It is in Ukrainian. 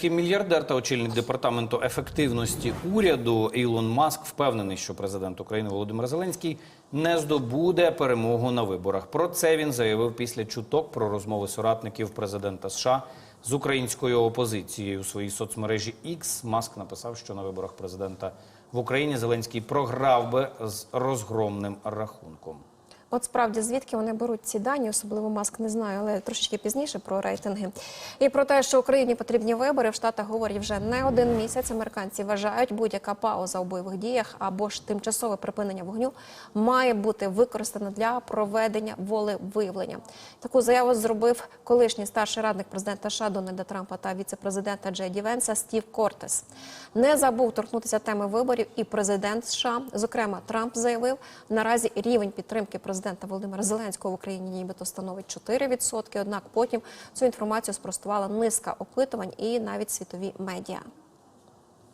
Український мільярдер та очільник департаменту ефективності уряду Ілон Маск впевнений, що президент України Володимир Зеленський не здобуде перемогу на виборах. Про це він заявив після чуток про розмови соратників президента США з українською опозицією у своїй соцмережі X. Маск написав, що на виборах президента в Україні Зеленський програв би з розгромним рахунком. От справді звідки вони беруть ці дані, особливо маск не знаю, але трошечки пізніше про рейтинги. І про те, що Україні потрібні вибори в Штатах говорять вже не один місяць. Американці вважають, будь-яка пауза у бойових діях або ж тимчасове припинення вогню має бути використана для проведення волевиявлення. Таку заяву зробив колишній старший радник президента США Дональда Трампа та віце-президента Джей Ді Венса Стів Кортес. Не забув торкнутися теми виборів, і президент США, зокрема Трамп, заявив, наразі рівень підтримки президента Володимира Зеленського в Україні нібито становить 4%, Однак потім цю інформацію спростувала низка опитувань і навіть світові медіа.